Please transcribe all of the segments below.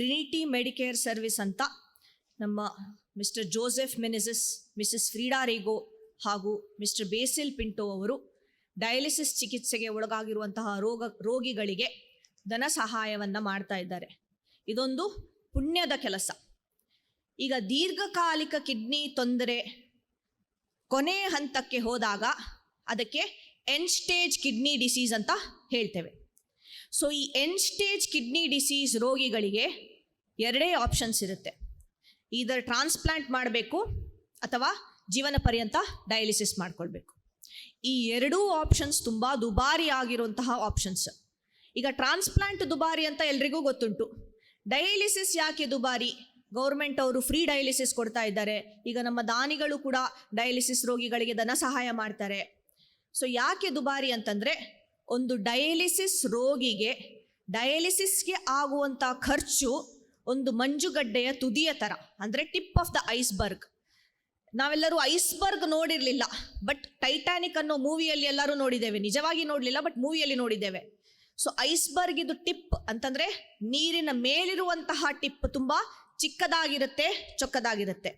Trinity Medicare service ಅಂತ ನಮ್ಮ Mr Joseph Menezes Mrs Frieda Rego ಹಾಗೂ ಮಿಸ್ಟರ್ ಬೇಸಿಲ್ ಪಿಂಟೋ ಅವರು ಡಯಾಲಿಸಿಸ್ ಚಿಕಿತ್ಸೆಗೆ ಒಳಗಾಗಿರುವಂತಹ ರೋಗ, ರೋಗಿಗಳಿಗೆ ಧನ ಸಹಾಯವನ್ನು ಮಾಡ್ತಾ ಇದ್ದಾರೆ. ಇದೊಂದು ಪುಣ್ಯದ ಕೆಲಸ. ಈಗ ದೀರ್ಘಕಾಲಿಕ ಕಿಡ್ನಿ ತೊಂದರೆ ಕೊನೆ ಹಂತಕ್ಕೆ ಹೋದಾಗ ಅದಕ್ಕೆ ಎನ್ ಸ್ಟೇಜ್ ಕಿಡ್ನಿ ಡಿಸೀಸ್ ಅಂತ ಹೇಳ್ತೇವೆ. ಸೊ ಈ ಎನ್ ಸ್ಟೇಜ್ ಕಿಡ್ನಿ ಡಿಸೀಸ್ ರೋಗಿಗಳಿಗೆ ಎರಡೇ ಆಪ್ಷನ್ಸ್ ಇರುತ್ತೆ. ಇದರ ಟ್ರಾನ್ಸ್ಪ್ಲಾಂಟ್ ಮಾಡಬೇಕು ಅಥವಾ ಜೀವನ ಪರ್ಯಂತ ಡಯಾಲಿಸಿಸ್ ಮಾಡ್ಕೊಳ್ಬೇಕು. ಈ ಎರಡೂ ಆಪ್ಷನ್ಸ್ ತುಂಬ ದುಬಾರಿ ಆಗಿರುವಂತಹ ಆಪ್ಷನ್ಸ್ ಈಗ ಟ್ರಾನ್ಸ್ಪ್ಲಾಂಟ್ ದುಬಾರಿ ಅಂತ ಎಲ್ರಿಗೂ ಗೊತ್ತುಂಟು. ಡಯಾಲಿಸಿಸ್ ಯಾಕೆ ದುಬಾರಿ? ಗೌರ್ಮೆಂಟ್ ಅವರು ಫ್ರೀ ಡಯಾಲಿಸಿಸ್ ಕೊಡ್ತಾ ಇದ್ದಾರೆ. ಈಗ ನಮ್ಮ ದಾನಿಗಳು ಕೂಡ ಡಯಾಲಿಸಿಸ್ ರೋಗಿಗಳಿಗೆ ಧನ ಸಹಾಯ ಮಾಡ್ತಾರೆ. ಸೊ ಯಾಕೆ ದುಬಾರಿ ಅಂತಂದರೆ, ಒಂದು ಡಯಾಲಿಸಿಸ್ ರೋಗಿಗೆ ಡಯಾಲಿಸಿಸ್ಗೆ ಆಗುವಂಥ ಖರ್ಚು ಒಂದು ಮಂಜುಗಡ್ಡೆಯ ತುದಿಯ ಥರ ಅಂದರೆ ಟಿಪ್ ಆಫ್ ದ ಐಸ್ಬರ್ಗ್ ನಾವೆಲ್ಲರೂ ಐಸ್ಬರ್ಗ್ ನೋಡಿರಲಿಲ್ಲ ಬಟ್ ಟೈಟಾನಿಕ್ ಅನ್ನೋ ಮೂವಿಯಲ್ಲಿ ಎಲ್ಲರೂ ನೋಡಿದ್ದೇವೆ. ನಿಜವಾಗಿ ನೋಡಲಿಲ್ಲ ಬಟ್ ಮೂವಿಯಲ್ಲಿ ನೋಡಿದ್ದೇವೆ. ಸೊ ಐಸ್ಬರ್ಗ್ ಇದು ಟಿಪ್ ಅಂತಂದ್ರೆ ನೀರಿನ ಮೇಲಿರುವಂತಹ ಟಿಪ್ ತುಂಬಾ ಚಿಕ್ಕದಾಗಿರುತ್ತೆ, ಚೊಕ್ಕದಾಗಿರುತ್ತೆ.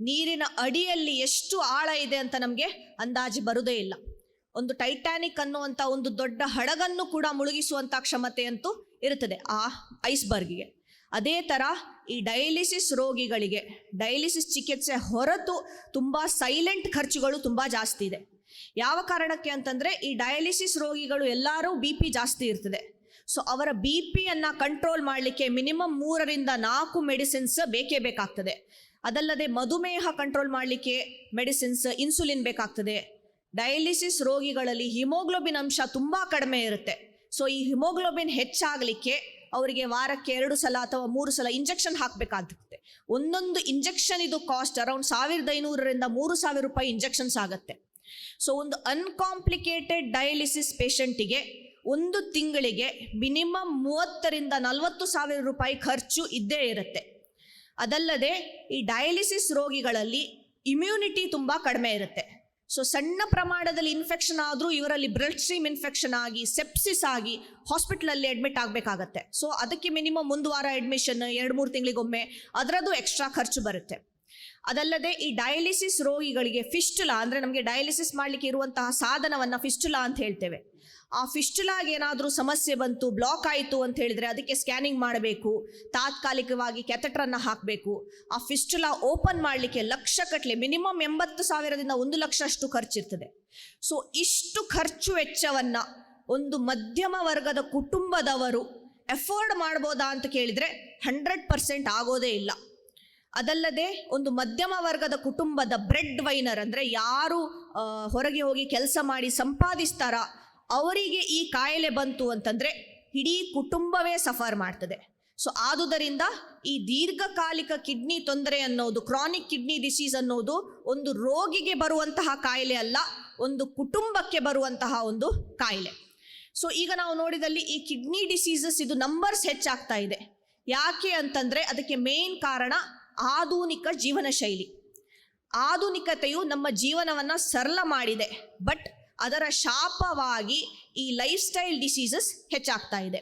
ನೀರಿನ ಅಡಿಯಲ್ಲಿ ಎಷ್ಟು ಆಳ ಇದೆ ಅಂತ ನಮಗೆ ಅಂದಾಜು ಬರುವುದೇ ಇಲ್ಲ. ಒಂದು ಟೈಟಾನಿಕ್ ಅನ್ನುವಂಥ ಒಂದು ದೊಡ್ಡ ಹಡಗನ್ನು ಕೂಡ ಮುಳುಗಿಸುವಂಥ ಕ್ಷಮತೆ ಅಂತೂ ಇರುತ್ತದೆ ಆ ಐಸ್ಬರ್ಗ್ಗೆ ಅದೇ ಥರ ಈ ಡಯಾಲಿಸಿಸ್ ರೋಗಿಗಳಿಗೆ ಡಯಾಲಿಸಿಸ್ ಚಿಕಿತ್ಸೆ ಹೊರತು ತುಂಬ ಸೈಲೆಂಟ್ ಖರ್ಚುಗಳು ತುಂಬ ಜಾಸ್ತಿ ಇದೆ. ಯಾವ ಕಾರಣಕ್ಕೆ ಅಂತಂದರೆ ಈ ಡಯಾಲಿಸಿಸ್ ರೋಗಿಗಳು ಎಲ್ಲರೂ ಬಿ ಪಿ ಜಾಸ್ತಿ ಇರ್ತದೆ. ಸೊ ಅವರ ಬಿ ಪಿಯನ್ನು ಕಂಟ್ರೋಲ್ ಮಾಡಲಿಕ್ಕೆ ಮಿನಿಮಮ್ ಮೂರರಿಂದ ನಾಲ್ಕು ಮೆಡಿಸಿನ್ಸ್ ಬೇಕೇ ಬೇಕಾಗ್ತದೆ. ಅದಲ್ಲದೆ ಮಧುಮೇಹ ಕಂಟ್ರೋಲ್ ಮಾಡಲಿಕ್ಕೆ ಮೆಡಿಸಿನ್ಸ್ ಇನ್ಸುಲಿನ್ ಬೇಕಾಗ್ತದೆ. ಡಯಾಲಿಸಿಸ್ ರೋಗಿಗಳಲ್ಲಿ ಹಿಮೋಗ್ಲೋಬಿನ್ ಅಂಶ ತುಂಬ ಕಡಿಮೆ ಇರುತ್ತೆ. ಸೊ ಈ ಹಿಮೋಗ್ಲೋಬಿನ್ ಹೆಚ್ಚಾಗಲಿಕ್ಕೆ ಅವರಿಗೆ ವಾರಕ್ಕೆ ಎರಡು ಸಲ ಅಥವಾ ಮೂರು ಸಲ ಇಂಜೆಕ್ಷನ್ ಹಾಕಬೇಕಾಗುತ್ತೆ ಒಂದೊಂದು ಇಂಜೆಕ್ಷನ್ ಇದು ಕಾಸ್ಟ್ ಅರೌಂಡ್ ಸಾವಿರದ ಐನೂರರಿಂದ ಮೂರು ಸಾವಿರ ರೂಪಾಯಿ ಇಂಜೆಕ್ಷನ್ಸ್ ಆಗುತ್ತೆ. ಸೊ ಒಂದು ಅನ್ಕಾಂಪ್ಲಿಕೇಟೆಡ್ ಡಯಾಲಿಸಿಸ್ ಪೇಷಂಟಿಗೆ ಒಂದು ತಿಂಗಳಿಗೆ ಮಿನಿಮಮ್ ಮೂವತ್ತರಿಂದ ನಲವತ್ತು ಸಾವಿರ ರೂಪಾಯಿ ಖರ್ಚು ಇದ್ದೇ ಇರುತ್ತೆ. ಅದಲ್ಲದೆ ಈ ಡಯಾಲಿಸಿಸ್ ರೋಗಿಗಳಲ್ಲಿ ಇಮ್ಯುನಿಟಿ ತುಂಬ ಕಡಿಮೆ ಇರುತ್ತೆ. ಸೊ ಸಣ್ಣ ಪ್ರಮಾಣದಲ್ಲಿ ಇನ್ಫೆಕ್ಷನ್ ಆದರೂ ಇವರಲ್ಲಿ ಬ್ಲಡ್ ಸ್ಟ್ರೀಮ್ ಇನ್ಫೆಕ್ಷನ್ ಆಗಿ ಸೆಪ್ಸಿಸ್ ಆಗಿ ಹಾಸ್ಪಿಟ್ಲಲ್ಲಿ ಅಡ್ಮಿಟ್ ಆಗಬೇಕಾಗತ್ತೆ. ಸೊ ಅದಕ್ಕೆ ಮಿನಿಮಮ್ ಒಂದು ವಾರ ಅಡ್ಮಿಷನ್ ಎರಡು, ಮೂರು ತಿಂಗಳಿಗೊಮ್ಮೆ ಅದರದ್ದು ಎಕ್ಸ್ಟ್ರಾ ಖರ್ಚು ಬರುತ್ತೆ. ಅದಲ್ಲದೆ ಈ ಡಯಾಲಿಸಿಸ್ ರೋಗಿಗಳಿಗೆ ಫಿಸ್ಟುಲಾ ಅಂದರೆ ನಮಗೆ ಡಯಾಲಿಸಿಸ್ ಮಾಡಲಿಕ್ಕೆ ಇರುವಂತಹ ಸಾಧನವನ್ನು ಫಿಸ್ಟುಲಾ ಅಂತ ಹೇಳ್ತೇವೆ. ಆ ಫಿಸ್ಟುಲಾಗೆ ಏನಾದರೂ ಸಮಸ್ಯೆ ಬಂತು ಬ್ಲಾಕ್ ಆಯಿತು ಅಂತ ಹೇಳಿದರೆ ಅದಕ್ಕೆ ಸ್ಕ್ಯಾನಿಂಗ್ ಮಾಡಬೇಕು. ತಾತ್ಕಾಲಿಕವಾಗಿ ಕೆಥಟ್ರನ್ನು ಹಾಕಬೇಕು. ಆ ಫಿಸ್ಟುಲಾ ಓಪನ್ ಮಾಡಲಿಕ್ಕೆ ಲಕ್ಷ ಕಟ್ಟಲೆ ಮಿನಿಮಮ್ ಎಂಬತ್ತು ಸಾವಿರದಿಂದ ಒಂದು ಲಕ್ಷ ಅಷ್ಟು ಖರ್ಚಿರ್ತದೆ. ಸೊ ಇಷ್ಟು ಖರ್ಚು ವೆಚ್ಚವನ್ನು ಒಂದು ಮಧ್ಯಮ ವರ್ಗದ ಕುಟುಂಬದವರು ಎಫೋರ್ಡ್ ಮಾಡ್ಬೋದಾ ಅಂತ ಕೇಳಿದರೆ ಹಂಡ್ರೆಡ್ ಪರ್ಸೆಂಟ್ ಆಗೋದೇ ಇಲ್ಲ. ಅದಲ್ಲದೆ ಒಂದು ಮಧ್ಯಮ ವರ್ಗದ ಕುಟುಂಬದ ಬ್ರೆಡ್ ವೈನರ್ ಅಂದರೆ ಯಾರು ಹೊರಗೆ ಹೋಗಿ ಕೆಲಸ ಮಾಡಿ ಸಂಪಾದಿಸ್ತಾರ ಅವರಿಗೆ ಈ ಕಾಯಿಲೆ ಬಂತು ಅಂತಂದರೆ ಇಡೀ ಕುಟುಂಬವೇ ಸಫರ್ ಮಾಡ್ತದೆ. ಸೊ ಆದುದರಿಂದ ಈ ದೀರ್ಘಕಾಲಿಕ ಕಿಡ್ನಿ ತೊಂದರೆ ಅನ್ನೋದು ಕ್ರಾನಿಕ್ ಕಿಡ್ನಿ ಡಿಸೀಸ್ ಅನ್ನೋದು ಒಂದು ರೋಗಿಗೆ ಬರುವಂತಹ ಕಾಯಿಲೆ ಅಲ್ಲ, ಒಂದು ಕುಟುಂಬಕ್ಕೆ ಬರುವಂತಹ ಒಂದು ಕಾಯಿಲೆ. ಸೊ ಈಗ ನಾವು ನೋಡಿದಲ್ಲಿ ಈ ಕಿಡ್ನಿ ಡಿಸೀಸಸ್ ಇದು ನಂಬರ್ಸ್ ಹೆಚ್ಚಾಗ್ತಾ ಇದೆ. ಯಾಕೆ ಅಂತಂದ್ರೆ ಅದಕ್ಕೆ ಮೇನ್ ಕಾರಣ ಆಧುನಿಕ ಜೀವನ ಶೈಲಿ ಆಧುನಿಕತೆಯು ನಮ್ಮ ಜೀವನವನ್ನು ಸರಳ ಮಾಡಿದೆ ಬಟ್ ಅದರ ಶಾಪವಾಗಿ ಈ ಲೈಫ್ ಸ್ಟೈಲ್ ಡಿಸೀಸಸ್ ಹೆಚ್ಚಾಗ್ತಾ ಇದೆ.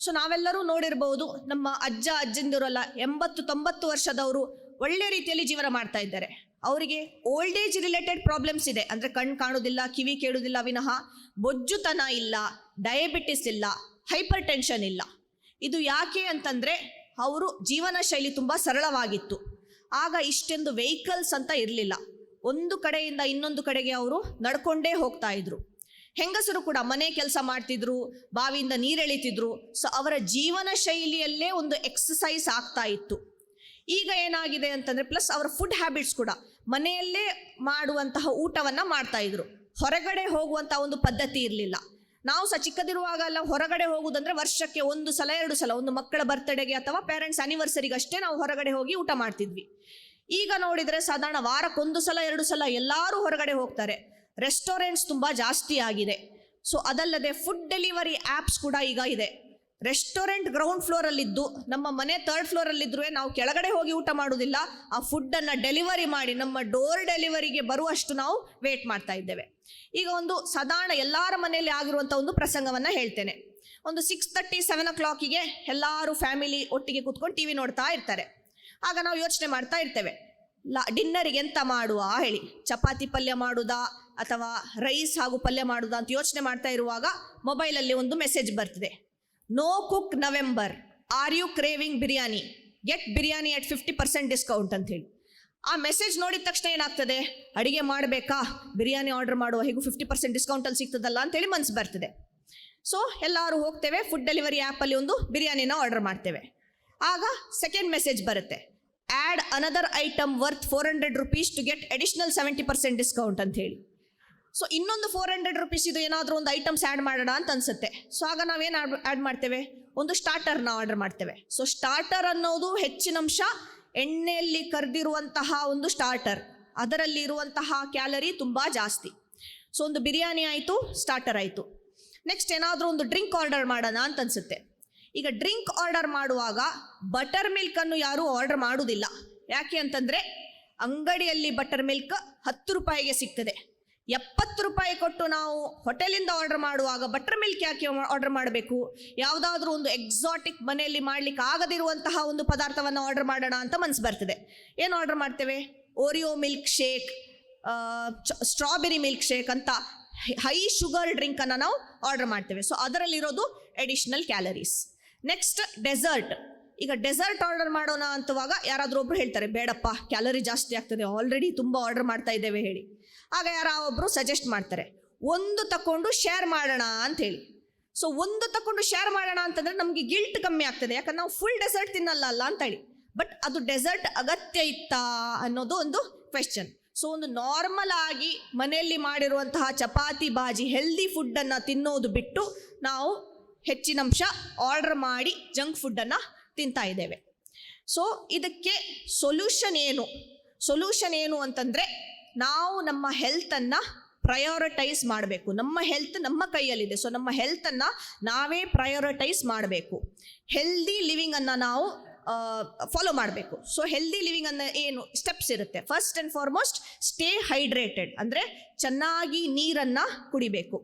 ಸೊ ನಾವೆಲ್ಲರೂ ನೋಡಿರ್ಬೋದು, ನಮ್ಮ ಅಜ್ಜ ಅಜ್ಜಂದಿರಲ್ಲ ಎಂಬತ್ತು ತೊಂಬತ್ತು ವರ್ಷದವರು ಒಳ್ಳೆ ರೀತಿಯಲ್ಲಿ ಜೀವನ ಮಾಡ್ತಾ ಇದ್ದಾರೆ. ಅವರಿಗೆ ಓಲ್ಡ್ ಏಜ್ ರಿಲೇಟೆಡ್ ಪ್ರಾಬ್ಲಮ್ಸ್ ಇದೆ. ಅಂದರೆ ಕಣ್ಣು ಕಾಣೋದಿಲ್ಲ ಕಿವಿ ಕೇಳೋದಿಲ್ಲ ವಿನಃ, ಬೊಜ್ಜುತನ ಇಲ್ಲ ಡಯಾಬಿಟಿಸ್ ಇಲ್ಲ ಹೈಪರ್ ಟೆನ್ಷನ್ ಇಲ್ಲ. ಇದು ಯಾಕೆ ಅಂತಂದರೆ ಅವರು ಜೀವನ ಶೈಲಿ ತುಂಬ ಸರಳವಾಗಿತ್ತು. ಆಗ ಇಷ್ಟೊಂದು ವೆಹಿಕಲ್ಸ್ ಅಂತ ಇರಲಿಲ್ಲ. ಒಂದು ಕಡೆಯಿಂದ ಇನ್ನೊಂದು ಕಡೆಗೆ ಅವರು ನಡ್ಕೊಂಡೇ ಹೋಗ್ತಾ ಇದ್ರು. ಹೆಂಗಸರು ಕೂಡ ಮನೆ ಕೆಲಸ ಮಾಡ್ತಿದ್ರು, ಬಾವಿಯಿಂದ ನೀರೆಳಿತಿದ್ರು ಸೊ ಅವರ ಜೀವನ ಶೈಲಿಯಲ್ಲೇ ಒಂದು ಎಕ್ಸಸೈಸ್ ಆಗ್ತಾ ಇತ್ತು. ಈಗ ಏನಾಗಿದೆ ಅಂತಂದ್ರೆ ಪ್ಲಸ್ ಅವರ ಫುಡ್ ಹ್ಯಾಬಿಟ್ಸ್ ಕೂಡ. ಮನೆಯಲ್ಲೇ ಮಾಡುವಂತಹ ಊಟವನ್ನ ಮಾಡ್ತಾ ಇದ್ರು. ಹೊರಗಡೆ ಹೋಗುವಂಥ ಒಂದು ಪದ್ಧತಿ ಇರಲಿಲ್ಲ. ನಾವು ಸಹ ಚಿಕ್ಕದಿರುವಾಗೆಲ್ಲ ಹೊರಗಡೆ ಹೋಗುವುದಂದ್ರೆ ವರ್ಷಕ್ಕೆ ಒಂದು ಸಲ, ಎರಡು ಸಲ, ಒಂದು ಮಕ್ಕಳ ಬರ್ತ್ಡೇಗೆ ಅಥವಾ ಪೇರೆಂಟ್ಸ್ ಅನಿವರ್ಸರಿಗಷ್ಟೇ ನಾವು ಹೊರಗಡೆ ಹೋಗಿ ಊಟ ಮಾಡ್ತಿದ್ವಿ. ಈಗ ನೋಡಿದರೆ ಸಾಧಾರಣ ವಾರಕ್ಕೊಂದು ಸಲ, ಎರಡು ಸಲ ಎಲ್ಲರೂ ಹೊರಗಡೆ ಹೋಗ್ತಾರೆ. ರೆಸ್ಟೋರೆಂಟ್ಸ್ ತುಂಬ ಜಾಸ್ತಿ ಆಗಿದೆ. ಸೊ ಅದಲ್ಲದೆ ಫುಡ್ ಡೆಲಿವರಿ ಆ್ಯಪ್ಸ್ ಕೂಡ ಈಗ ಇದೆ. ರೆಸ್ಟೋರೆಂಟ್ ಗ್ರೌಂಡ್ ಫ್ಲೋರಲ್ಲಿದ್ದು ನಮ್ಮ ಮನೆ ಥರ್ಡ್ ಫ್ಲೋರಲ್ಲಿದ್ರೂ ನಾವು ಕೆಳಗಡೆ ಹೋಗಿ ಊಟ ಮಾಡೋದಿಲ್ಲ ಆ ಫುಡ್ಡನ್ನು ಡೆಲಿವರಿ ಮಾಡಿ, ನಮ್ಮ ಡೋರ್ ಡೆಲಿವರಿಗೆ ಬರುವಷ್ಟು ನಾವು ವೇಟ್ ಮಾಡ್ತಾ ಇದ್ದೇವೆ. ಈಗ ಒಂದು ಸಾಧಾರಣ ಎಲ್ಲರ ಮನೆಯಲ್ಲಿ ಆಗಿರುವಂಥ ಒಂದು ಪ್ರಸಂಗವನ್ನು ಹೇಳ್ತೇನೆ. ಒಂದು ಸಿಕ್ಸ್ ತರ್ಟಿ ಸೆವೆನ್ ಓ ಕ್ಲಾಕಿಗೆ ಎಲ್ಲರೂ ಫ್ಯಾಮಿಲಿ ಒಟ್ಟಿಗೆ ಕೂತ್ಕೊಂಡು ಟಿ ವಿ ನೋಡ್ತಾ ಇರ್ತಾರೆ. ಆಗ ನಾವು ಯೋಚನೆ ಮಾಡ್ತಾ ಇರ್ತೇವೆ. ಲಾ ಡಿನ್ನರಿಗೆ ಎಂತ ಮಾಡುವ ಹೇಳಿ. ಚಪಾತಿ ಪಲ್ಯ ಮಾಡುದಾ ಅಥವಾ ರೈಸ್ ಹಾಗೂ ಪಲ್ಯ ಮಾಡುದಾ ಅಂತ ಯೋಚನೆ ಮಾಡ್ತಾ ಇರುವಾಗ ಮೊಬೈಲಲ್ಲಿ ಒಂದು ಮೆಸೇಜ್ ಬರ್ತಿದೆ. No cook November are you craving biryani get biryani at fifty percent discount ಅಂತ ಹೇಳಿ. ಆ ಮೆಸೇಜ್ ನೋಡಿದ ತಕ್ಷಣ ಏನಾಗ್ತದೆ? ಅಡಿಗೆ ಮಾಡಬೇಕಾ? ಬಿರಿಯಾನಿ ಆರ್ಡರ್ ಮಾಡುವ ಹೇಗೂ ಫಿಫ್ಟಿ ಪರ್ಸೆಂಟ್ ಡಿಸ್ಕೌಂಟಲ್ಲಿ ಸಿಗ್ತದಲ್ಲ ಅಂತೇಳಿ ಮನ್ಸು ಬರ್ತದೆ. ಸೊ ಎಲ್ಲರೂ ಹೋಗ್ತೇವೆ ಫುಡ್ ಡೆಲಿವರಿ ಆ್ಯಪಲ್ಲಿ ಒಂದು ಬಿರಿಯಾನಿನ ಆರ್ಡರ್ ಮಾಡ್ತೇವೆ. ಆಗ ಸೆಕೆಂಡ್ ಮೆಸೇಜ್ ಬರುತ್ತೆ. Add another item worth four hundred rupees to get additional seventy percent discount ಅಂತ ಹೇಳಿ. ಸೊ ಇನ್ನೊಂದು ಫೋರ್ ಹಂಡ್ರೆಡ್ ರುಪೀಸ್ ಇದು ಏನಾದರೂ ಒಂದು ಐಟಮ್ಸ್ ಆ್ಯಡ್ ಮಾಡೋಣ ಅಂತ ಅನ್ಸುತ್ತೆ. ಸೊ ಆಗ ನಾವೇನು ಆ್ಯಡ್ ಮಾಡ್ತೇವೆ? ಒಂದು ಸ್ಟಾರ್ಟರ್ನ ಆರ್ಡರ್ ಮಾಡ್ತೇವೆ. ಸೊ ಸ್ಟಾರ್ಟರ್ ಅನ್ನೋದು ಹೆಚ್ಚಿನ ಅಂಶ ಎಣ್ಣೆಯಲ್ಲಿ ಕರೆದಿರುವಂತಹ ಒಂದು ಸ್ಟಾರ್ಟರ್ ಅದರಲ್ಲಿ ಇರುವಂತಹ ಕ್ಯಾಲರಿ ತುಂಬ ಜಾಸ್ತಿ. ಸೊ ಒಂದು ಬಿರಿಯಾನಿ ಆಯಿತು ಸ್ಟಾರ್ಟರ್ ಆಯಿತು. ನೆಕ್ಸ್ಟ್ ಏನಾದರೂ ಒಂದು ಡ್ರಿಂಕ್ ಆರ್ಡರ್ ಮಾಡೋಣ ಅಂತ ಅನ್ಸುತ್ತೆ. ಈಗ ಡ್ರಿಂಕ್ ಆರ್ಡರ್ ಮಾಡುವಾಗ ಬಟರ್ ಮಿಲ್ಕ್ ಅನ್ನು ಯಾರೂ ಆರ್ಡರ್ ಮಾಡುವುದಿಲ್ಲ. ಯಾಕೆ ಅಂತಂದರೆ ಅಂಗಡಿಯಲ್ಲಿ ಬಟರ್ ಮಿಲ್ಕ್ ಹತ್ತು ರೂಪಾಯಿಗೆ ಸಿಗ್ತದೆ. ಎಪ್ಪತ್ತು ರೂಪಾಯಿ ಕೊಟ್ಟು ನಾವು ಹೋಟೆಲಿಂದ ಆರ್ಡರ್ ಮಾಡುವಾಗ ಬಟರ್ ಮಿಲ್ಕ್ ಯಾಕೆ ಆರ್ಡರ್ ಮಾಡಬೇಕು? ಯಾವುದಾದ್ರೂ ಒಂದು ಎಕ್ಸಾಟಿಕ್ ಮನೆಯಲ್ಲಿ ಮಾಡ್ಲಿಕ್ಕೆ ಆಗದಿರುವಂತಹ ಒಂದು ಪದಾರ್ಥವನ್ನು ಆರ್ಡರ್ ಮಾಡೋಣ ಅಂತ ಮನ್ಸು ಬರ್ತದೆ. ಏನು ಆರ್ಡರ್ ಮಾಡ್ತೇವೆ? Oreo milkshake strawberry milkshake ಅಂತ ಹೈ ಶುಗರ್ ಡ್ರಿಂಕನ್ನು ನಾವು ಆರ್ಡರ್ ಮಾಡ್ತೇವೆ. ಸೊ ಅದರಲ್ಲಿರೋದು ಅಡಿಷನಲ್ ಕ್ಯಾಲರೀಸ್ ನೆಕ್ಸ್ಟ್ ಡೆಸರ್ಟ್ ಈಗ ಡೆಸರ್ಟ್ ಆರ್ಡರ್ ಮಾಡೋಣ ಅಂತವಾಗ ಯಾರಾದರೂ ಒಬ್ರು ಹೇಳ್ತಾರೆ, ಬೇಡಪ್ಪ ಕ್ಯಾಲರಿ ಜಾಸ್ತಿ ಆಗ್ತದೆ ಆಲ್ರೆಡಿ ತುಂಬ ಆರ್ಡರ್ ಮಾಡ್ತಾ ಇದ್ದೇವೆ, ಹೇಳಿ. ಆಗ ಯಾರೋ ಒಬ್ಬರು ಸಜೆಸ್ಟ್ ಮಾಡ್ತಾರೆ, ಒಂದು ತಕೊಂಡು ಶೇರ್ ಮಾಡೋಣ, ಅಂತ ಹೇಳಿ. ಸೊ ಒಂದು ತಕೊಂಡು ಶೇರ್ ಮಾಡೋಣ ಅಂತಂದ್ರೆ ನಮಗೆ ಗಿಲ್ಟ್ ಕಮ್ಮಿ ಆಗ್ತದೆ, ಯಾಕಂದ್ರೆ ನಾವು ಫುಲ್ ಡೆಸರ್ಟ್ ತಿನ್ನಲ್ಲ ಅಲ್ಲ ಅಂತ ಹೇಳಿ. ಬಟ್ ಅದು ಡೆಸರ್ಟ್ ಅಗತ್ಯ ಇತ್ತಾ ಅನ್ನೋದು ಒಂದು ಕ್ವೆಶನ್ ಸೊ ಒಂದು ನಾರ್ಮಲ್ ಆಗಿ ಮನೆಯಲ್ಲಿ ಮಾಡಿರುವಂತಹ ಚಪಾತಿ, ಬಾಜಿ ಹೆಲ್ದಿ ಫುಡ್ಡನ್ನು ತಿನ್ನೋದು ಬಿಟ್ಟು ನಾವು ಹೆಚ್ಚಿನ ಅಂಶ ಆರ್ಡರ್ ಮಾಡಿ ಜಂಕ್ ಫುಡ್ಡನ್ನು ತಿಂತಾ ಇದ್ದೇವೆ. ಸೊ ಇದಕ್ಕೆ ಸೊಲ್ಯೂಷನ್ ಏನು? ಸೊಲ್ಯೂಷನ್ ಏನು ಅಂತಂದರೆ, ನಾವು ನಮ್ಮ ಹೆಲ್ತನ್ನು ಪ್ರಯೋರಿಟೈಸ್ ಮಾಡಬೇಕು. ನಮ್ಮ ಹೆಲ್ತ್ ನಮ್ಮ ಕೈಯಲ್ಲಿದೆ. ಸೊ ನಮ್ಮ ಹೆಲ್ತನ್ನು ನಾವೇ ಪ್ರಯೋರಿಟೈಸ್ ಮಾಡಬೇಕು. ಹೆಲ್ದಿ ಲಿವಿಂಗನ್ನು ನಾವು ಫಾಲೋ ಮಾಡಬೇಕು. ಸೊ ಹೆಲ್ದಿ ಲಿವಿಂಗ್ ಅನ್ನ ಏನು? ಸ್ಟೆಪ್ಸ್ ಇರುತ್ತೆ. First and foremost stay hydrated ಅಂದರೆ, ಚೆನ್ನಾಗಿ ನೀರನ್ನು ಕುಡಿಬೇಕು.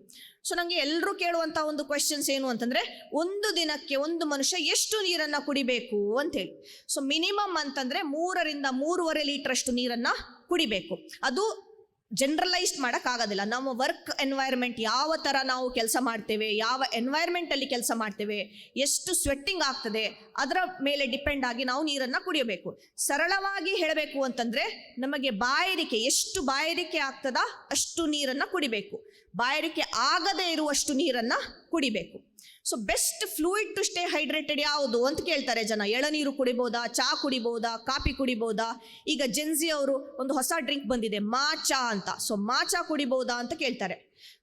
ಸೊ ನನಗೆ ಎಲ್ಲರೂ ಕೇಳುವಂತ ಒಂದು ಕ್ವೆಶನ್ಸ್ ಏನು ಅಂತಂದ್ರೆ, ಒಂದು ದಿನಕ್ಕೆ ಒಂದು ಮನುಷ್ಯ ಎಷ್ಟು ನೀರನ್ನ ಕುಡಿಬೇಕು ಅಂತ ಹೇಳಿ ಸೊ ಮಿನಿಮಮ್ ಅಂತಂದ್ರೆ ಮೂರರಿಂದ ಮೂರುವರೆ ಲೀಟ್ರಷ್ಟು ನೀರನ್ನ ಕುಡಿಬೇಕು. ಅದು ಜನರಲೈಸ್ಡ್ ಮಾಡೋಕ್ಕಾಗೋದಿಲ್ಲ. ನಮ್ಮ ವರ್ಕ್ ಎನ್ವೈರ್ಮೆಂಟ್ ಯಾವ ಥರ ನಾವು ಕೆಲಸ ಮಾಡ್ತೇವೆ, ಯಾವ ಎನ್ವೈರ್ಮೆಂಟಲ್ಲಿ ಕೆಲಸ ಮಾಡ್ತೇವೆ, ಎಷ್ಟು ಸ್ವೆಟ್ಟಿಂಗ್ ಆಗ್ತದೆ, ಅದರ ಮೇಲೆ ಡಿಪೆಂಡ್ ಆಗಿ ನಾವು ನೀರನ್ನು ಕುಡಿಯಬೇಕು. ಸರಳವಾಗಿ ಹೇಳಬೇಕು ಅಂತಂದರೆ, ನಮಗೆ ಬಾಯಾರಿಕೆ, ಎಷ್ಟು ಬಾಯಾರಿಕೆ ಆಗ್ತದ ಅಷ್ಟು ನೀರನ್ನು ಕುಡಿಬೇಕು. ಬಾಯಾರಿಕೆ ಆಗದೇ ಇರುವಷ್ಟು ನೀರನ್ನು ಕುಡಿಬೇಕು. So best fluid to stay hydrated ಯಾವುದು ಅಂತ ಕೇಳ್ತಾರೆ ಜನ. ಎಳನೀರು ಕುಡಿಬೋದಾ, ಚಾ ಕುಡಿಬೋದಾ, ಕಾಫಿ ಕುಡಿಬೋದಾ? ಈಗ ಜೆನ್ಸಿ ಅವರು ಒಂದು ಹೊಸ ಡ್ರಿಂಕ್ ಬಂದಿದೆ ಮಾಚಾ ಅಂತ. ಸೊ ಮಾಚಾ ಕುಡಿಬೋದಾ ಅಂತ ಕೇಳ್ತಾರೆ.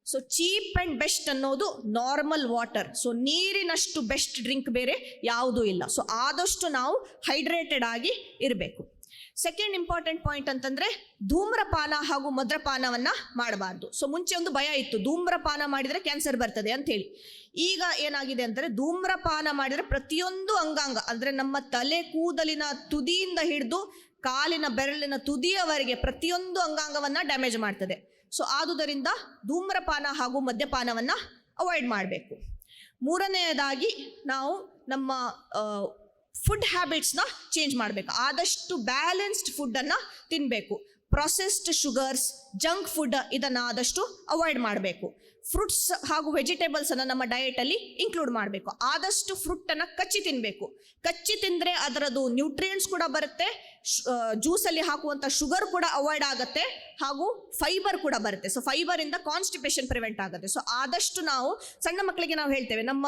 ಸೊ ಚೀಪ್ ಆ್ಯಂಡ್ ಬೆಸ್ಟ್ ಅನ್ನೋದು ನಾರ್ಮಲ್ ವಾಟರ್ ಸೊ ನೀರಿನಷ್ಟು ಬೆಸ್ಟ್ ಡ್ರಿಂಕ್ ಬೇರೆ ಯಾವುದೂ ಇಲ್ಲ. ಸೊ ಆದಷ್ಟು ನಾವು ಹೈಡ್ರೇಟೆಡ್ ಆಗಿ ಇರಬೇಕು. ಸೆಕೆಂಡ್ ಇಂಪಾರ್ಟೆಂಟ್ ಪಾಯಿಂಟ್ ಅಂತಂದ್ರೆ ಧೂಮ್ರಪಾನ ಹಾಗೂ ಮದ್ರಪಾನವನ್ನ ಮಾಡಬಾರ್ದು. ಸೊ ಮುಂಚೆ ಒಂದು ಭಯ ಇತ್ತು, ಧೂಮ್ರಪಾನ ಮಾಡಿದ್ರೆ ಕ್ಯಾನ್ಸರ್ ಬರ್ತದೆ ಅಂತ ಹೇಳಿ. ಈಗ ಏನಾಗಿದೆ ಅಂದರೆ ಧೂಮ್ರಪಾನ ಮಾಡಿದರೆ ಪ್ರತಿಯೊಂದು ಅಂಗಾಂಗ, ಅಂದರೆ ನಮ್ಮ ತಲೆ ಕೂದಲಿನ ತುದಿಯಿಂದ ಹಿಡಿದು ಕಾಲಿನ ಬೆರಳಿನ ತುದಿಯವರೆಗೆ ಪ್ರತಿಯೊಂದು ಅಂಗಾಂಗವನ್ನು ಡ್ಯಾಮೇಜ್ ಮಾಡ್ತದೆ. ಸೊ ಆದುದರಿಂದ ಧೂಮ್ರಪಾನ ಹಾಗೂ ಮದ್ಯಪಾನವನ್ನು ಅವಾಯ್ಡ್ ಮಾಡಬೇಕು. ಮೂರನೆಯದಾಗಿ ನಾವು ನಮ್ಮ ಫುಡ್ ಹ್ಯಾಬಿಟ್ಸ್ನ ಚೇಂಜ್ ಮಾಡಬೇಕು. ಆದಷ್ಟು ಬ್ಯಾಲೆನ್ಸ್ಡ್ ಫುಡ್ಡನ್ನು ತಿನ್ನಬೇಕು ಪ್ರೊಸೆಸ್ಡ್ ಶುಗರ್ಸ್ ಜಂಕ್ ಫುಡ್ ಇದನ್ನು ಆದಷ್ಟು ಅವಾಯ್ಡ್ ಮಾಡಬೇಕು. ಫ್ರೂಟ್ಸ್ ಹಾಗೂ ವೆಜಿಟೇಬಲ್ಸನ್ನು ನಮ್ಮ ಡಯಟಲ್ಲಿ ಇನ್ಕ್ಲೂಡ್ ಮಾಡಬೇಕು. ಆದಷ್ಟು ಫ್ರೂಟನ್ನು ಕಚ್ಚಿ ತಿನ್ನಬೇಕು ಕಚ್ಚಿ ತಿಂದರೆ ಅದರದ್ದು ನ್ಯೂಟ್ರಿಯೆಂಟ್ಸ್ ಕೂಡ ಬರುತ್ತೆ ಜ್ಯೂಸಲ್ಲಿ ಹಾಕುವಂಥ ಶುಗರ್ ಕೂಡ ಅವಾಯ್ಡ್ ಆಗುತ್ತೆ ಹಾಗೂ ಫೈಬರ್ ಕೂಡ ಬರುತ್ತೆ. ಸೊ ಫೈಬರಿಂದ ಕಾನ್ಸ್ಟಿಪೇಷನ್ ಪ್ರಿವೆಂಟ್ ಆಗುತ್ತೆ. ಸೊ ಆದಷ್ಟು ನಾವು, ಸಣ್ಣ ಮಕ್ಕಳಿಗೆ ನಾವು ಹೇಳ್ತೇವೆ, ನಮ್ಮ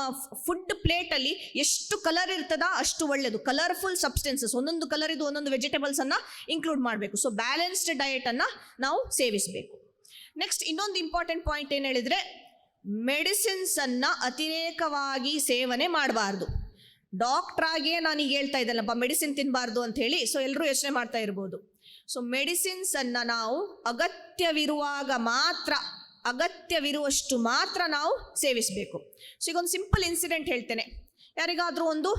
ಫುಡ್ ಪ್ಲೇಟಲ್ಲಿ ಎಷ್ಟು ಕಲರ್ ಇರ್ತದ ಅಷ್ಟು ಒಳ್ಳೆಯದು ಕಲರ್ಫುಲ್ ಸಬ್ಸ್ಟೆನ್ಸಸ್ ಒಂದೊಂದು ಕಲರ್ ಇದು ಒಂದೊಂದು ವೆಜಿಟೇಬಲ್ಸನ್ನು ಇನ್ಕ್ಲೂಡ್ ಮಾಡಬೇಕು. ಸೊ ಬ್ಯಾಲೆನ್ಸ್ಡ್ ಡಯೆಟನ್ನು ನಾವು ಸೇವಿಸಬೇಕು. ನೆಕ್ಸ್ಟ್ ಇನ್ನೊಂದು ಇಂಪಾರ್ಟೆಂಟ್ ಪಾಯಿಂಟ್ ಏನು ಹೇಳಿದರೆ ಮೆಡಿಸಿನ್ಸನ್ನು ಅತಿರೇಕವಾಗಿ ಸೇವನೆ ಮಾಡಬಾರ್ದು. ನಾನು ನಾನೀಗ ಹೇಳ್ತಾ ಇದ್ದಲ್ಲಪ್ಪ ಮೆಡಿಸಿನ್ ತಿನ್ನಬಾರ್ದು ಹೇಳಿ ಸೊ ಎಲ್ಲರೂ ಯೋಚನೆ ಮಾಡ್ತಾ ಇರ್ಬೋದು. ಸೊ ಮೆಡಿಸಿನ್ಸನ್ನು ನಾವು ಅಗತ್ಯವಿರುವಾಗ ಮಾತ್ರ, ಅಗತ್ಯವಿರುವಷ್ಟು ಮಾತ್ರ ನಾವು ಸೇವಿಸಬೇಕು. ಸೊ ಈಗ ಒಂದು ಸಿಂಪಲ್ ಇನ್ಸಿಡೆಂಟ್ ಹೇಳ್ತೇನೆ. ಯಾರಿಗಾದರೂ ಒಂದು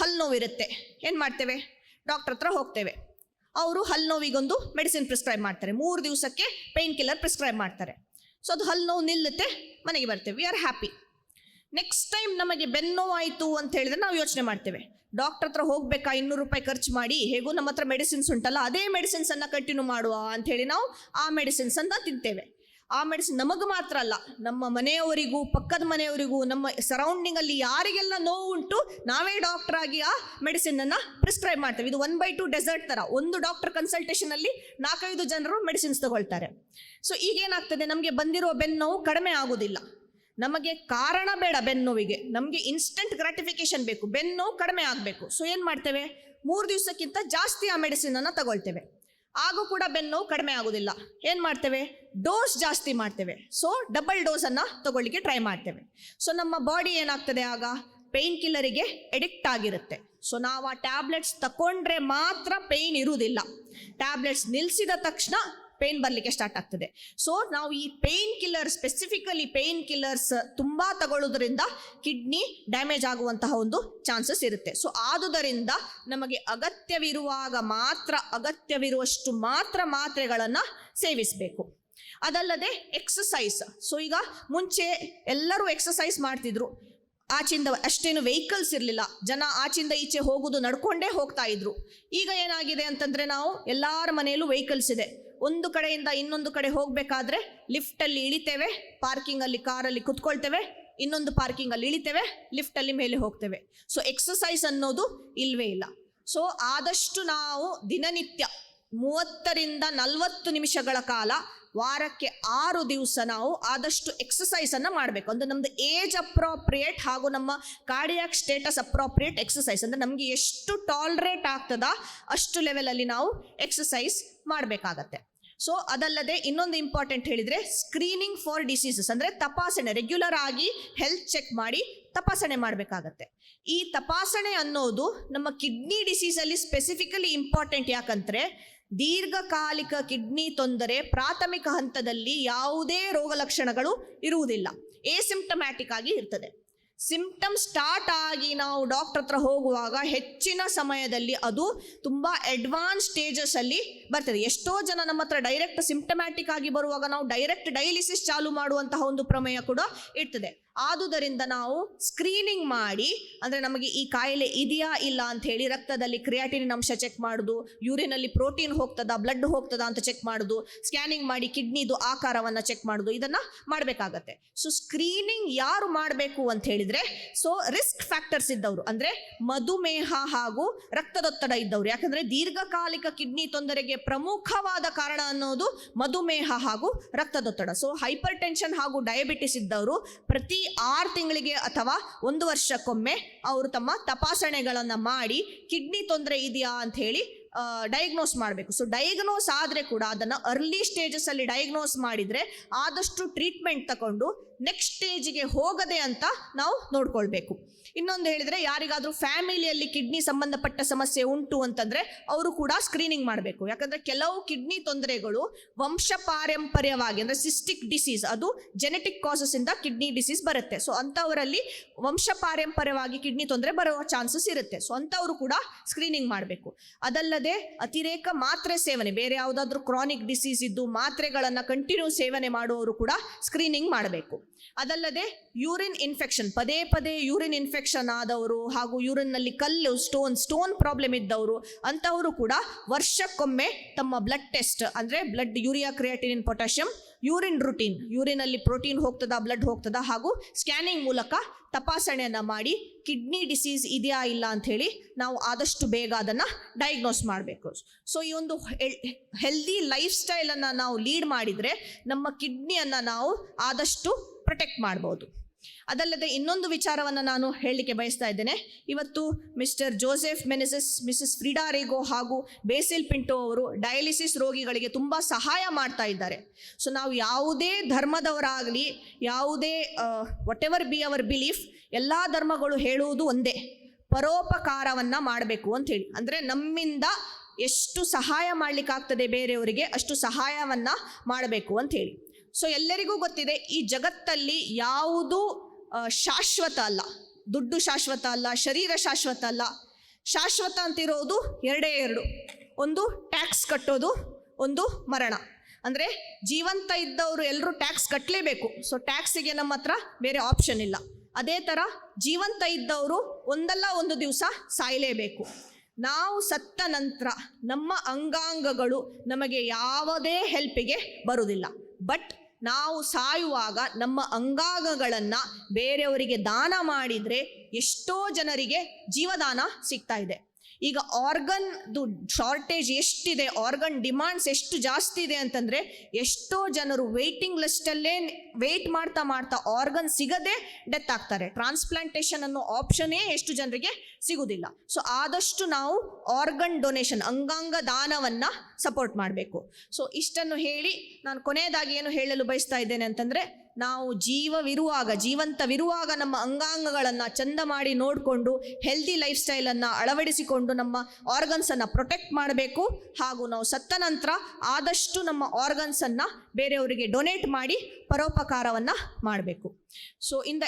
ಹಲ್ಲು ನೋವಿರುತ್ತೆ, ಏನು ಮಾಡ್ತೇವೆ? ಡಾಕ್ಟ್ರ್ ಹತ್ರ ಹೋಗ್ತೇವೆ. ಅವರು ಹಲ್ಲು ನೋವಿಗೊಂದು ಮೆಡಿಸಿನ್ ಪ್ರಿಸ್ಕ್ರೈಬ್ ಮಾಡ್ತಾರೆ. ಮೂರು ದಿವಸಕ್ಕೆ ಪೇನ್ ಕಿಲ್ಲರ್ ಪ್ರಿಸ್ಕ್ರೈಬ್ ಮಾಡ್ತಾರೆ. ಸೊ ಅದು ಹಲ್ಲು ನೋವು ನಿಲ್ಲುತ್ತೆ, ಮನೆಗೆ ಬರ್ತೇವೆ. We are happy next time ನಮಗೆ ಬೆನ್ನೋವಾಯಿತು ಅಂತ ಹೇಳಿದ್ರೆ ನಾವು ಯೋಚನೆ ಮಾಡ್ತೇವೆ. ಡಾಕ್ಟರ್ ಹತ್ರ ಹೋಗ್ಬೇಕಾ? ಇನ್ನೂರು ರೂಪಾಯಿ ಖರ್ಚು ಮಾಡಿ, ಹೇಗೂ ನಮ್ಮ ಹತ್ರ ಮೆಡಿಸಿನ್ಸ್ ಉಂಟಲ್ಲ, ಅದೇ ಮೆಡಿಸಿನ್ಸ್ ಅನ್ನ ಕಂಟಿನ್ಯೂ ಮಾಡುವ ಹೇಳಿ ನಾವು ಆ ಮೆಡಿಸಿನ್ಸ್ ಅಂತ ತಿಂತೇವೆ. ಆ ಮೆಡಿಸಿನ್ ನಮಗೆ ಮಾತ್ರ ಅಲ್ಲ, ನಮ್ಮ ಮನೆಯವರಿಗೂ, ಪಕ್ಕದ ಮನೆಯವರಿಗೂ, ನಮ್ಮ ಸರೌಂಡಿಂಗ್ ಅಲ್ಲಿ ಯಾರಿಗೆಲ್ಲ ನೋವು ಉಂಟು, ನಾವೇ ಡಾಕ್ಟರ್ ಆಗಿ ಆ ಮೆಡಿಸಿನ್ ಅನ್ನ ಪ್ರಿಸ್ಕ್ರೈಬ್ ಮಾಡ್ತೇವೆ. ಇದು ಒನ್ ಬೈ ಟು ಡೆಸರ್ಟ್ ತರ, ಒಂದು ಡಾಕ್ಟರ್ ಕನ್ಸಲ್ಟೇಷನ್ ಅಲ್ಲಿ ನಾಲ್ಕೈದು ಜನರು ಮೆಡಿಸಿನ್ಸ್ ತಗೊಳ್ತಾರೆ. ಸೊ ಈಗೇನಾಗ್ತದೆ ನಮಗೆ ಬಂದಿರೋ ಬೆನ್ನೋವು ಕಡಿಮೆ ಆಗುದಿಲ್ಲ. ನಮಗೆ ಕಾರಣ ಬೇಡ ಬೆನ್ನೋವಿಗೆ ನಮಗೆ ಇನ್ಸ್ಟೆಂಟ್ ಗ್ರಾಟಿಫಿಕೇಶನ್ ಬೇಕು. ಬೆನ್ನು ಕಡಿಮೆ ಆಗಬೇಕು. ಸೊ ಏನು ಮಾಡ್ತೇವೆ? ಮೂರು ದಿವಸಕ್ಕಿಂತ ಜಾಸ್ತಿ ಆ ಮೆಡಿಸಿನ್ ಅನ್ನು ತಗೊಳ್ತೇವೆ. ಆಗೂ ಕೂಡ ಬೆನ್ನು ಕಡಿಮೆ ಆಗುದಿಲ್ಲ. ಏನು ಮಾಡ್ತೇವೆ? ಡೋಸ್ ಜಾಸ್ತಿ ಮಾಡ್ತೇವೆ. ಸೊ ಡಬಲ್ ಡೋಸನ್ನು ತಗೊಳ್ಳಿಕ್ಕೆ ಟ್ರೈ ಮಾಡ್ತೇವೆ. ಸೊ ನಮ್ಮ ಬಾಡಿ ಏನಾಗ್ತದೆ ಆಗ? ಪೇಯ್ನ್ ಕಿಲ್ಲರಿಗೆ ಎಡಿಕ್ಟ್ ಆಗಿರುತ್ತೆ. ಸೊ ನಾವು ಆ ಟ್ಯಾಬ್ಲೆಟ್ಸ್ ತಕೊಂಡ್ರೆ ಮಾತ್ರ ಪೇಯ್ನ್ ಇರುವುದಿಲ್ಲ. ಟ್ಯಾಬ್ಲೆಟ್ಸ್ ನಿಲ್ಲಿಸಿದ ತಕ್ಷಣ ಪೇನ್ ಬರಲಿಕ್ಕೆ ಸ್ಟಾರ್ಟ್ ಆಗ್ತದೆ. ಸೊ ನಾವು ಈ ಪೇನ್ ಕಿಲ್ಲರ್ ಸ್ಪೆಸಿಫಿಕಲಿ ಪೇನ್ ಕಿಲ್ಲರ್ಸ್ ತುಂಬಾ ತಗೊಳ್ಳೋದ್ರಿಂದ ಕಿಡ್ನಿ ಡ್ಯಾಮೇಜ್ ಆಗುವಂತಹ ಒಂದು ಚಾನ್ಸಸ್ ಇರುತ್ತೆ. ಸೊ ಆದುದರಿಂದ ನಮಗೆ ಅಗತ್ಯವಿರುವಾಗ ಮಾತ್ರ, ಅಗತ್ಯವಿರುವಷ್ಟು ಮಾತ್ರ ಮಾತ್ರೆಗಳನ್ನು ಸೇವಿಸಬೇಕು. ಅದಲ್ಲದೆ ಎಕ್ಸಸೈಸ್ ಸೊ ಈಗ ಮುಂಚೆ ಎಲ್ಲರೂ ಎಕ್ಸಸೈಸ್ ಮಾಡ್ತಿದ್ರು. ಆಚಿಂದ ಅಷ್ಟೇನು ವೆಹಿಕಲ್ಸ್ ಇರಲಿಲ್ಲ. ಜನ ಆಚಿಂದ ಈಚೆ ಹೋಗುದು ನಡ್ಕೊಂಡೇ ಹೋಗ್ತಾ ಇದ್ರು. ಈಗ ಏನಾಗಿದೆ ಅಂತಂದ್ರೆ ನಾವು ಎಲ್ಲಾರ ಮನೆಯಲ್ಲೂ ವೆಹಿಕಲ್ಸ್ ಇದೆ. ಒಂದು ಕಡೆಯಿಂದ ಇನ್ನೊಂದು ಕಡೆ ಹೋಗಬೇಕಾದ್ರೆ ಲಿಫ್ಟ್ ಅಲ್ಲಿ ಇಳಿತೇವೆ ಪಾರ್ಕಿಂಗಲ್ಲಿ ಕಾರಲ್ಲಿ ಕುತ್ಕೊಳ್ತೇವೆ, ಇನ್ನೊಂದು ಪಾರ್ಕಿಂಗಲ್ಲಿ ಇಳಿತೇವೆ ಲಿಫ್ಟ್ ಅಲ್ಲಿ ಮೇಲೆ ಹೋಗ್ತೇವೆ. ಸೊ ಎಕ್ಸಸೈಸ್ ಅನ್ನೋದು ಇಲ್ವೇ ಇಲ್ಲ. ಸೊ ಆದಷ್ಟು ನಾವು ದಿನನಿತ್ಯ ಮೂವತ್ತರಿಂದ ನಲವತ್ತು ನಿಮಿಷಗಳ ಕಾಲ ವಾರಕ್ಕೆ ಆರು ದಿವಸ ನಾವು ಆದಷ್ಟು ಎಕ್ಸಸೈಸ್ ಅನ್ನ ಮಾಡಬೇಕು. ಅಂದರೆ ನಮ್ದು ಏಜ್ ಅಪ್ರೋಪ್ರಿಯೇಟ್ ಹಾಗೂ ನಮ್ಮ ಕಾರ್ಡಿಯಾಕ್ ಸ್ಟೇಟಸ್ ಅಪ್ರೋಪ್ರಿಯೇಟ್ ಎಕ್ಸಸೈಸ್ ಅಂದರೆ ನಮಗೆ ಎಷ್ಟು ಟಾಲ್ರೇಟ್ ಆಗ್ತದ ಅಷ್ಟು ಲೆವೆಲಲ್ಲಿ ನಾವು ಎಕ್ಸಸೈಸ್ ಮಾಡಬೇಕಾಗತ್ತೆ. ಸೊ ಅದಲ್ಲದೆ ಇನ್ನೊಂದು ಇಂಪಾರ್ಟೆಂಟ್ ಹೇಳಿದರೆ ಸ್ಕ್ರೀನಿಂಗ್ ಫಾರ್ ಡಿಸೀಸಸ್ ಅಂದರೆ ತಪಾಸಣೆ ರೆಗ್ಯುಲರ್ ಆಗಿ ಹೆಲ್ತ್ ಚೆಕ್ ಮಾಡಿ ತಪಾಸಣೆ ಮಾಡಬೇಕಾಗತ್ತೆ. ಈ ತಪಾಸಣೆ ಅನ್ನೋದು ನಮ್ಮ ಕಿಡ್ನಿ ಡಿಸೀಸಲ್ಲಿ ಸ್ಪೆಸಿಫಿಕಲಿ ಇಂಪಾರ್ಟೆಂಟ್ ಯಾಕಂದ್ರೆ ದೀರ್ಘಕಾಲಿಕ ಕಿಡ್ನಿ ತೊಂದರೆ ಪ್ರಾಥಮಿಕ ಹಂತದಲ್ಲಿ ಯಾವುದೇ ರೋಗ ಲಕ್ಷಣಗಳು ಇರುವುದಿಲ್ಲ. ಎಸಿಂಪ್ಟಮ್ಯಾಟಿಕ್ ಆಗಿ ಇರ್ತದೆ. ಸಿಂಪ್ಟಮ್ ಸ್ಟಾರ್ಟ್ ಆಗಿ ನಾವು ಡಾಕ್ಟರ್ ಹತ್ರ ಹೋಗುವಾಗ ಹೆಚ್ಚಿನ ಸಮಯದಲ್ಲಿ ಅದು ತುಂಬ ಅಡ್ವಾನ್ಸ್ ಸ್ಟೇಜಸ್ ಅಲ್ಲಿ ಬರ್ತದೆ. ಎಷ್ಟೋ ಜನ ನಮ್ಮ ಹತ್ರ ಡೈರೆಕ್ಟ್ ಸಿಂಪ್ಟಮ್ಯಾಟಿಕ್ ಆಗಿ ಬರುವಾಗ ನಾವು ಡೈರೆಕ್ಟ್ ಡೈಲಿಸಿಸ್ ಚಾಲು ಮಾಡುವಂತಹ ಒಂದು ಪ್ರಮೇಯ ಕೂಡ ಇರ್ತದೆ. ಆದುದರಿಂದ ನಾವು ಸ್ಕ್ರೀನಿಂಗ್ ಮಾಡಿ, ಅಂದರೆ ನಮಗೆ ಈ ಕಾಯಿಲೆ ಇದೆಯಾ ಇಲ್ಲ ಅಂತ ಹೇಳಿ ರಕ್ತದಲ್ಲಿ ಕ್ರಿಯಾಟಿನ್ ಅಂಶ ಚೆಕ್ ಮಾಡುದು ಯೂರಿನಲ್ಲಿ ಪ್ರೋಟೀನ್ ಹೋಗ್ತದಾ ಬ್ಲಡ್ ಹೋಗ್ತದಾ ಅಂತ ಚೆಕ್ ಮಾಡುದು ಸ್ಕ್ಯಾನಿಂಗ್ ಮಾಡಿ ಕಿಡ್ನಿದು ಆಕಾರವನ್ನು ಚೆಕ್ ಮಾಡೋದು, ಇದನ್ನು ಮಾಡಬೇಕಾಗತ್ತೆ. ಸೊ ಸ್ಕ್ರೀನಿಂಗ್ ಯಾರು ಮಾಡಬೇಕು ಅಂತ ಹೇಳಿದರೆ ಸೊ ರಿಸ್ಕ್ ಫ್ಯಾಕ್ಟರ್ಸ್ ಇದ್ದವರು, ಅಂದರೆ ಮಧುಮೇಹ ಹಾಗೂ ರಕ್ತದೊತ್ತಡ ಇದ್ದವರು. ಯಾಕಂದರೆ ದೀರ್ಘಕಾಲಿಕ ಕಿಡ್ನಿ ತೊಂದರೆಗೆ ಪ್ರಮುಖವಾದ ಕಾರಣ ಅನ್ನೋದು ಮಧುಮೇಹ ಹಾಗೂ ರಕ್ತದೊತ್ತಡ. ಸೊ ಹೈಪರ್ ಟೆನ್ಷನ್ ಹಾಗೂ ಡಯಾಬಿಟಿಸ್ ಇದ್ದವರು ಪ್ರತಿ ಆರು ತಿಂಗಳಿಗೆ ಅಥವಾ ಒಂದು ವರ್ಷಕ್ಕೊಮ್ಮೆ ಅವರು ತಮ್ಮ ತಪಾಸಣೆಗಳನ್ನು ಮಾಡಿ ಕಿಡ್ನಿ ತೊಂದರೆ ಇದೆಯಾ ಅಂತ ಹೇಳಿ ಡಯಾಗ್ನೋಸ್ ಮಾಡಬೇಕು. ಸೊ ಡಯಾಗ್ನೋಸ್ ಆದರೆ ಕೂಡ ಅದನ್ನು ಅರ್ಲಿ ಸ್ಟೇಜಸ್ಸಲ್ಲಿ ಡಯಾಗ್ನೋಸ್ ಮಾಡಿದರೆ ಆದಷ್ಟು ಟ್ರೀಟ್ಮೆಂಟ್ ತಗೊಂಡು ನೆಕ್ಸ್ಟ್ ಸ್ಟೇಜಿಗೆ ಹೋಗದೆ ಅಂತ ನಾವು ನೋಡ್ಕೊಳ್ಬೇಕು. ಇನ್ನೊಂದು ಹೇಳಿದರೆ ಯಾರಿಗಾದರೂ ಫ್ಯಾಮಿಲಿಯಲ್ಲಿ ಕಿಡ್ನಿ ಸಂಬಂಧಪಟ್ಟ ಸಮಸ್ಯೆ ಉಂಟು ಅಂತಂದರೆ ಅವರು ಕೂಡ ಸ್ಕ್ರೀನಿಂಗ್ ಮಾಡಬೇಕು. ಯಾಕಂದರೆ ಕೆಲವು ಕಿಡ್ನಿ ತೊಂದರೆಗಳು ವಂಶ ಪಾರಂಪರ್ಯವಾಗಿ ಅಂದರೆ ಸಿಸ್ಟಿಕ್ ಡಿಸೀಸ್ ಅದು ಜೆನೆಟಿಕ್ ಕಾಸಸ್ಸಿಂದ ಕಿಡ್ನಿ ಡಿಸೀಸ್ ಬರುತ್ತೆ. ಸೊ ಅಂಥವರಲ್ಲಿ ವಂಶ ಪಾರಂಪರ್ಯವಾಗಿ ಕಿಡ್ನಿ ತೊಂದರೆ ಬರೋ ಚಾನ್ಸಸ್ ಇರುತ್ತೆ. ಸೊ ಅಂಥವರು ಕೂಡ ಸ್ಕ್ರೀನಿಂಗ್ ಮಾಡಬೇಕು. ಅದಲ್ಲದೆ ಅತಿರೇಕ ಮಾತ್ರೆ ಸೇವನೆ, ಬೇರೆ ಯಾವುದಾದ್ರೂ ಕ್ರಾನಿಕ್ ಡಿಸೀಸ್ ಇದ್ದು ಮಾತ್ರೆಗಳನ್ನು ಕಂಟಿನ್ಯೂ ಸೇವನೆ ಮಾಡುವವರು ಕೂಡ ಸ್ಕ್ರೀನಿಂಗ್ ಮಾಡಬೇಕು. ಅದಲ್ಲದೆ ಯೂರಿನ್ ಇನ್ಫೆಕ್ಷನ್ ಪದೇ ಪದೇ ಯೂರಿನ್ ಇನ್ಫೆಕ್ಷನ್ ಆದವರು ಹಾಗೂ ಯೂರಿನ್ನಲ್ಲಿ ಕಲ್ಲು ಸ್ಟೋನ್ ಸ್ಟೋನ್ ಪ್ರಾಬ್ಲಮ್ ಇದ್ದವರು ಅಂತವರು ಕೂಡ ವರ್ಷಕ್ಕೊಮ್ಮೆ ತಮ್ಮ ಬ್ಲಡ್ ಟೆಸ್ಟ್ ಅಂದರೆ blood urea creatinine potassium urine routine ಯೂರಿನಲ್ಲಿ protein ಹೋಗ್ತದಾ ಬ್ಲಡ್ ಹೋಗ್ತದಾ ಹಾಗೂ ಸ್ಕ್ಯಾನಿಂಗ್ ಮೂಲಕ ತಪಾಸಣೆಯನ್ನು ಮಾಡಿ ಕಿಡ್ನಿ ಡಿಸೀಸ್ ಇದೆಯಾ ಇಲ್ಲ ಅಂತ ಹೇಳಿ ನಾವು ಆದಷ್ಟು ಬೇಗ ಅದನ್ನು ಡಯಾಗ್ನೋಸ್ ಮಾಡಬೇಕು. ಸೊ ಈ ಒಂದು ಹೆಲ್ದಿ ಲೈಫ್ ಸ್ಟೈಲನ್ನು ನಾವು ಲೀಡ್ ಮಾಡಿದರೆ ನಮ್ಮ ಕಿಡ್ನಿಯನ್ನು ನಾವು ಆದಷ್ಟು ಪ್ರೊಟೆಕ್ಟ್ ಮಾಡ್ಬೋದು. ಅದಲ್ಲದೆ ಇನ್ನೊಂದು ವಿಚಾರವನ್ನು ನಾನು ಹೇಳಲಿಕ್ಕೆ ಬಯಸ್ತಾ ಇದ್ದೇನೆ. ಇವತ್ತು Mr Joseph Menezes Mrs Frieda Rego ಹಾಗೂ ಬೇಸಿಲ್ ಪಿಂಟೋ ಅವರು ಡಯಾಲಿಸಿಸ್ ರೋಗಿಗಳಿಗೆ ತುಂಬ ಸಹಾಯ ಮಾಡ್ತಾ ಇದ್ದಾರೆ. ಸೊ ನಾವು ಯಾವುದೇ ಧರ್ಮದವರಾಗಲಿ, ಯಾವುದೇ whatever be our belief ಎಲ್ಲ ಧರ್ಮಗಳು ಹೇಳುವುದು ಒಂದೇ. ಪರೋಪಕಾರವನ್ನು ಮಾಡಬೇಕು ಅಂತ ಹೇಳಿ. ಅಂದರೆ ನಮ್ಮಿಂದ ಎಷ್ಟು ಸಹಾಯ ಮಾಡಲಿಕ್ಕಾಗ್ತದೆ ಬೇರೆಯವರಿಗೆ ಅಷ್ಟು ಸಹಾಯವನ್ನು ಮಾಡಬೇಕು ಅಂತ ಹೇಳಿ. ಸೊ ಎಲ್ಲರಿಗೂ ಗೊತ್ತಿದೆ, ಈ ಜಗತ್ತಲ್ಲಿ ಯಾವುದು ಶಾಶ್ವತ ಅಲ್ಲ. ದುಡ್ಡು ಶಾಶ್ವತ ಅಲ್ಲ, ಶರೀರ ಶಾಶ್ವತ ಅಲ್ಲ. ಶಾಶ್ವತ ಅಂತಿರೋದು ಎರಡೇ ಎರಡು. ಒಂದು ಟ್ಯಾಕ್ಸ್ ಕಟ್ಟೋದು, ಒಂದು ಮರಣ. ಅಂದರೆ ಜೀವಂತ ಇದ್ದವರು ಎಲ್ಲರೂ ಟ್ಯಾಕ್ಸ್ ಕಟ್ಟಲೇಬೇಕು ಸೊ ಟ್ಯಾಕ್ಸಿಗೆ ನಮ್ಮ ಹತ್ರ ಬೇರೆ ಆಪ್ಷನ್ ಇಲ್ಲ. ಅದೇ ಥರ ಜೀವಂತ ಇದ್ದವರು ಒಂದಲ್ಲ ಒಂದು ದಿವಸ ಸಾಯಲೇಬೇಕು. ನಾವು ಸತ್ತ ನಂತರ ನಮ್ಮ ಅಂಗಾಂಗಗಳು ನಮಗೆ ಯಾವುದೇ ಹೆಲ್ಪಿಗೆ ಬರುವುದಿಲ್ಲ. ಬಟ್ ನಾವು ಸಾಯುವಾಗ ನಮ್ಮ ಅಂಗಾಂಗಗಳನ್ನು ಬೇರೆಯವರಿಗೆ ದಾನ ಮಾಡಿದರೆ ಎಷ್ಟೋ ಜನರಿಗೆ ಜೀವದಾನ ಸಿಗ್ತಾ ಇದೆ. ಈಗ ಆರ್ಗನ್ದು ಶಾರ್ಟೇಜ್ ಎಷ್ಟಿದೆ ಆರ್ಗನ್ ಡಿಮಾಂಡ್ಸ್ ಎಷ್ಟು ಜಾಸ್ತಿ ಇದೆ ಅಂತಂದರೆ ಎಷ್ಟೋ ಜನರು ವೆಯ್ಟಿಂಗ್ ಲಿಸ್ಟಲ್ಲೇ ವೆಯ್ಟ್ ಮಾಡ್ತಾ ಮಾಡ್ತಾ ಆರ್ಗನ್ ಸಿಗದೆ ಡೆತ್ ಆಗ್ತಾರೆ. ಟ್ರಾನ್ಸ್ಪ್ಲಾಂಟೇಷನ್ ಅನ್ನೋ ಆಪ್ಷನ್ನೇ ಎಷ್ಟು ಜನರಿಗೆ ಸಿಗುವುದಿಲ್ಲ ಸೊ ಆದಷ್ಟು ನಾವು ಆರ್ಗನ್ ಡೊನೇಷನ್ ಅಂಗಾಂಗ ದಾನವನ್ನು ಸಪೋರ್ಟ್ ಮಾಡಬೇಕು. ಸೊ ಇಷ್ಟನ್ನು ಹೇಳಿ ನಾನು ಕೊನೆಯದಾಗಿ ಏನು ಹೇಳಲು ಬಯಸ್ತಾ ಇದ್ದೇನೆ ಅಂತಂದರೆ ನಾವು ಜೀವವಿರುವಾಗ, ಜೀವಂತವಿರುವಾಗ ನಮ್ಮ ಅಂಗಾಂಗಗಳನ್ನು ಚಂದ ಮಾಡಿ ನೋಡಿಕೊಂಡು ಹೆಲ್ದಿ ಲೈಫ್ ಸ್ಟೈಲನ್ನು ಅಳವಡಿಸಿಕೊಂಡು ನಮ್ಮ ಆರ್ಗನ್ಸನ್ನು ಪ್ರೊಟೆಕ್ಟ್ ಮಾಡಬೇಕು. ಹಾಗೂ ನಾವು ಸತ್ತ ನಂತರ ಆದಷ್ಟು ನಮ್ಮ ಆರ್ಗನ್ಸನ್ನು ಬೇರೆಯವರಿಗೆ ಡೊನೇಟ್ ಮಾಡಿ ಪರೋಪಕಾರವನ್ನು ಮಾಡಬೇಕು. ಸೊ ಇಂದ